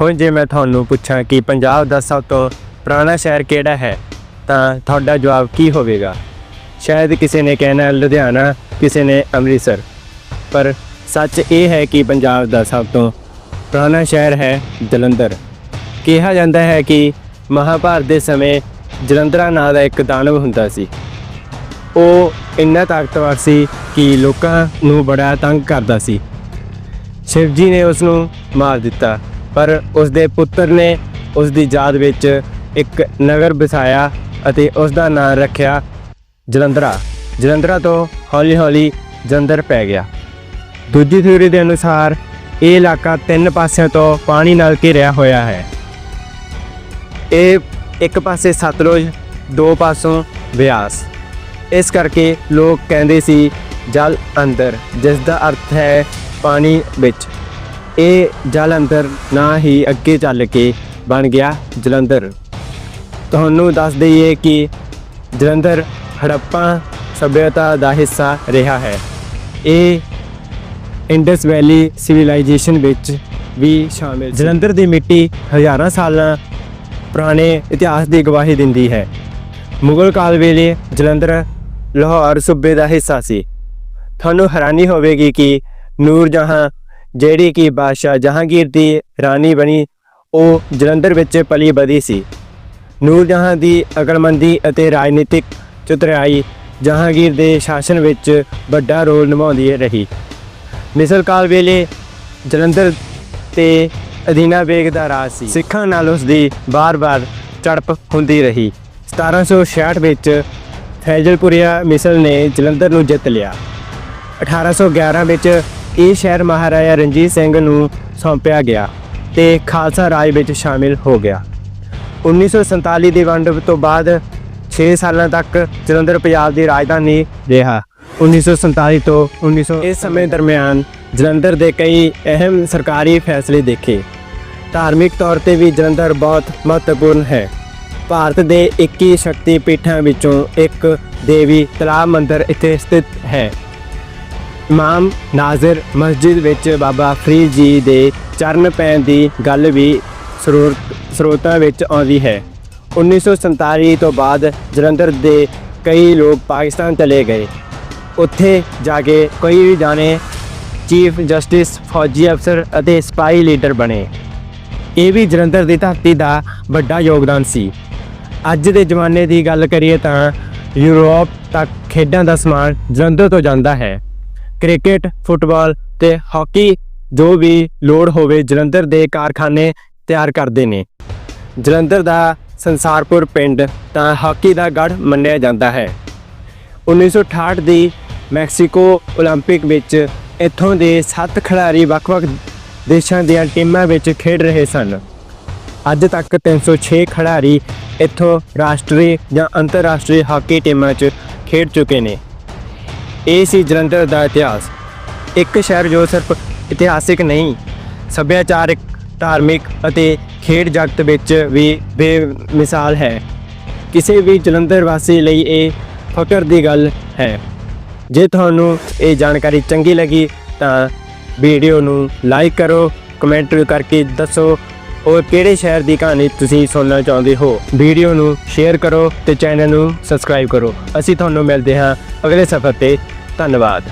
ਹੁਣ ਜੇ ਮੈਂ ਤੁਹਾਨੂੰ ਪੁੱਛਾਂ ਕਿ ਪੰਜਾਬ ਦਾ ਸਭ ਤੋਂ ਪੁਰਾਣਾ ਸ਼ਹਿਰ ਕਿਹੜਾ ਹੈ, ਤਾਂ ਤੁਹਾਡਾ ਜਵਾਬ ਕੀ ਹੋਵੇਗਾ? ਸ਼ਾਇਦ ਕਿਸੇ ਨੇ ਕਹਿਣਾ ਲੁਧਿਆਣਾ, ਕਿਸੇ ਨੇ ਅੰਮ੍ਰਿਤਸਰ। ਪਰ ਸੱਚ ਇਹ ਹੈ ਕਿ ਪੰਜਾਬ ਦਾ ਸਭ ਤੋਂ ਪੁਰਾਣਾ ਸ਼ਹਿਰ ਹੈ ਜਲੰਧਰ। ਕਿਹਾ ਜਾਂਦਾ ਹੈ ਕਿ ਮਹਾਭਾਰਤ ਦੇ ਸਮੇਂ ਜਲੰਧਰਾ ਨਾਂ ਦਾ ਇੱਕ ਦਾਨਵ ਹੁੰਦਾ ਸੀ। ਉਹ ਇੰਨਾ ਤਾਕਤਵਰ ਸੀ ਕਿ ਲੋਕਾਂ ਨੂੰ ਬੜਾ ਤੰਗ ਕਰਦਾ ਸੀ। ਸ਼ਿਵਜੀ ਨੇ ਉਸ ਨੂੰ ਮਾਰ ਦਿੱਤਾ। ਪਰ ਉਸ ਦੇ ਪੁੱਤਰ ਨੇ ਉਸ ਦੀ ਯਾਦ ਵਿੱਚ ਇੱਕ ਨਗਰ ਵਸਾਇਆ ਅਤੇ ਉਸ ਦਾ ਨਾਮ ਰੱਖਿਆ ਜਲੰਧਰਾ। ਜਲੰਧਰਾ ਤੋਂ ਹੌਲੀ-ਹੌਲੀ ਜਲੰਧਰ ਪੈ ਗਿਆ। ਦੂਜੀ ਥਿਊਰੀ ਦੇ ਅਨੁਸਾਰ ਇਹ ਇਲਾਕਾ ਤਿੰਨ ਪਾਸਿਆਂ ਤੋਂ ਪਾਣੀ ਨਾਲ ਘਿਰਿਆ ਹੋਇਆ ਹੈ। ਇਹ ਇੱਕ ਪਾਸੇ ਸਤਲੁਜ, ਦੋ ਪਾਸੋਂ ਬਿਆਸ। ਇਸ ਕਰਕੇ ਲੋਕ ਕਹਿੰਦੇ ਸੀ ਜਲ ਅੰਦਰ ਜਿਸ ਦਾ ਅਰਥ ਹੈ ਪਾਣੀ ਵਿੱਚ। ਇਹ ਜਲੰਧਰ ਅੰਦਰ ਨਾ ਹੀ ਅੱਗੇ ਚੱਲ ਕੇ ਬਣ ਗਿਆ ਜਲੰਧਰ। ਤੁਹਾਨੂੰ ਦੱਸ ਦਈਏ ਕਿ ਜਲੰਧਰ ਹੜੱਪਾ ਸਭਿਅਤਾ ਦਾ ਹਿੱਸਾ ਰਿਹਾ ਹੈ। ਇਹ ਇੰਡਸ ਵੈਲੀ ਸਿਵਲਾਈਜੇਸ਼ਨ ਵਿੱਚ ਵੀ ਸ਼ਾਮਿਲ ਜਲੰਧਰ ਦੀ ਮਿੱਟੀ ਹਜ਼ਾਰਾਂ ਸਾਲਾਂ ਪੁਰਾਣੇ ਇਤਿਹਾਸ ਦੀ ਗਵਾਹੀ ਦਿੰਦੀ ਹੈ। ਮੁਗਲ ਕਾਲ ਵੇਲੇ ਜਲੰਧਰ ਲਾਹੌਰ ਸੂਬੇ ਦਾ ਹਿੱਸਾ ਸੀ। ਤੁਹਾਨੂੰ ਹੈਰਾਨੀ ਹੋਵੇਗੀ ਕਿ ਨੂਰ ਜਹਾਂ ਜਿਹੜੀ ਕਿ ਬਾਦਸ਼ਾਹ ਜਹਾਂਗੀਰ ਦੀ ਰਾਣੀ ਬਣੀ, ਉਹ ਜਲੰਧਰ ਵਿੱਚ ਪਲੀ ਬਦੀ ਸੀ। ਨੂਰ ਜਹਾਂ ਦੀ ਅਕਲਮੰਦੀ ਅਤੇ ਰਾਜਨੀਤਿਕ ਚਤੁਰਾਈ ਜਹਾਂਗੀਰ ਦੇ ਸ਼ਾਸਨ ਵਿੱਚ ਵੱਡਾ ਰੋਲ ਨਿਭਾਉਂਦੀ ਰਹੀ। ਮਿਸਲ ਕਾਲ ਵੇਲੇ ਜਲੰਧਰ ਤੇ ਅਧੀਨਾ ਬੇਗ ਦਾ ਰਾਜ ਸੀ। ਸਿੱਖਾਂ ਨਾਲ ਉਸ ਦੀ ਬਾਰ-ਬਾਰ ਝੜਪ ਹੁੰਦੀ ਰਹੀ। 1766 ਵਿੱਚ ਫੈਜ਼ਲਪੁਰੀਆ ਮਿਸਲ ਨੇ ਜਲੰਧਰ ਨੂੰ ਜਿੱਤ ਲਿਆ। 1811 ਵਿੱਚ ਇਹ ਸ਼ਹਿਰ ਮਹਾਰਾਜਾ ਰਣਜੀਤ ਸਿੰਘ ਨੂੰ ਸੌਂਪਿਆ ਗਿਆ ਤੇ ਖਾਲਸਾ ਰਾਜ ਵਿੱਚ ਸ਼ਾਮਿਲ ਹੋ ਗਿਆ। 1947 ਦੀ ਵੰਡ ਤੋਂ ਬਾਅਦ 6 ਸਾਲਾਂ ਤੱਕ ਜਲੰਧਰ ਪੰਜਾਬ ਦੀ ਰਾਜਧਾਨੀ ਰਿਹਾ। 1947 ਤੋਂ 1900 ਇਸ ਸਮੇਂ ਦਰਮਿਆਨ ਜਲੰਧਰ ਦੇ ਕਈ ਅਹਿਮ ਸਰਕਾਰੀ ਫੈਸਲੇ ਦੇਖੇ। ਧਾਰਮਿਕ ਤੌਰ ਤੇ ਵੀ ਜਲੰਧਰ ਬਹੁਤ ਮਹੱਤਵਪੂਰਨ ਹੈ। ਭਾਰਤ ਦੇ 21 ਸ਼ਕਤੀ ਪੀਠਾਂ ਵਿੱਚੋਂ ਇੱਕ ਦੇਵੀ ਤਲਾਬ ਮੰਦਿਰ ਇੱਥੇ ਸਥਿਤ ਹੈ। ਇਮਾਮ ਨਾਜ਼ਰ ਮਸਜਿਦ ਵਿੱਚ ਬਾਬਾ ਫਰੀਦ ਜੀ ਦੇ ਚਰਨ ਪੈਣ ਦੀ ਗੱਲ ਵੀ ਸਰੋਤ, ਸਰੋਤਾਂ ਵਿੱਚ ਆਉਂਦੀ ਹੈ। 1947 ਤੋਂ ਬਾਅਦ ਜਲੰਧਰ ਦੇ ਕਈ ਲੋਕ ਪਾਕਿਸਤਾਨ ਚਲੇ ਗਏ। ਉੱਥੇ ਜਾ ਕੇ ਕੋਈ ਵੀ ਜਾਣੇ ਚੀਫ ਜਸਟਿਸ, ਫੌਜੀ ਅਫਸਰ ਅਤੇ ਸਪਾਈ ਲੀਡਰ ਬਣੇ। ਇਹ ਵੀ ਜਲੰਧਰ ਦੀ ਧਰਤੀ ਦਾ ਵੱਡਾ ਯੋਗਦਾਨ ਸੀ। ਅੱਜ ਦੇ ਜ਼ਮਾਨੇ ਦੀ ਗੱਲ ਕਰੀਏ ਤਾਂ ਯੂਰਪ ਤੱਕ ਖੇਡਾਂ ਦਾ ਸਮਾਨ ਜਲੰਧਰ ਤੋਂ ਜਾਂਦਾ ਹੈ। ਕ੍ਰਿਕਟ ਫੁੱਟਬਾਲ ਤੇ ਹਾਕੀ ਜੋ ਵੀ ਲੋੜ ਹੋਵੇ ਜਲੰਧਰ ਦੇ ਕਾਰਖਾਨੇ ਤਿਆਰ ਕਰਦੇ ਨੇ ਜਲੰਧਰ ਦਾ ਸੰਸਾਰਪੁਰ ਪਿੰਡ ਤਾਂ ਹਾਕੀ ਦਾ ਗੜ੍ਹ ਮੰਨਿਆ ਜਾਂਦਾ ਹੈ 1968 ਦੀ ਮੈਕਸੀਕੋ 올림픽 ਵਿੱਚ ਇੱਥੋਂ ਦੇ 7 ਖਿਡਾਰੀ ਵੱਖ-ਵੱਖ ਦੇਸ਼ਾਂ ਦੀਆਂ ਟੀਮਾਂ ਵਿੱਚ ਖੇਡ ਰਹੇ ਸਨ ਅੱਜ ਤੱਕ 306 ਖਿਡਾਰੀ ਇੱਥੋਂ ਰਾਸ਼ਟਰੀ ਜਾਂ ਅੰਤਰਰਾਸ਼ਟਰੀ ਹਾਕੀ ਟੀਮਾਂ 'ਚ ਖੇਡ ਚੁੱਕੇ ਨੇ ਇਹ ਸੀ ਜਲੰਧਰ ਦਾ ਇਤਿਹਾਸ। ਇੱਕ ਸ਼ਹਿਰ ਜੋ ਸਿਰਫ ਇਤਿਹਾਸਿਕ ਨਹੀਂ, ਸੱਭਿਆਚਾਰਕ, ਧਾਰਮਿਕ ਅਤੇ ਖੇਡ ਜਗਤ ਵਿੱਚ ਵੀ ਬੇਮਿਸਾਲ ਹੈ। ਕਿਸੇ ਵੀ ਜਲੰਧਰ ਵਾਸੀ ਲਈ ਇਹ ਫਖਰ ਦੀ ਗੱਲ ਹੈ। ਜੇ ਤੁਹਾਨੂੰ ਇਹ ਜਾਣਕਾਰੀ ਚੰਗੀ ਲੱਗੀ ਤਾਂ ਵੀਡੀਓ ਨੂੰ ਲਾਈਕ ਕਰੋ, ਕਮੈਂਟ ਕਰਕੇ ਦੱਸੋ ਔਰ ਕਿਹੜੇ ਸ਼ਹਿਰ ਦੀ ਕਹਾਣੀ ਤੁਸੀਂ ਸੁਣਨਾ ਚਾਹੁੰਦੇ ਹੋ। ਵੀਡੀਓ ਨੂੰ ਸ਼ੇਅਰ ਕਰੋ ਤੇ ਚੈਨਲ ਨੂੰ ਸਬਸਕ੍ਰਾਈਬ ਕਰੋ। ਅਸੀਂ ਤੁਹਾਨੂੰ ਮਿਲਦੇ ਹਾਂ ਅਗਲੇ ਸਫ਼ਰ ਤੇ। ਧੰਨਵਾਦ।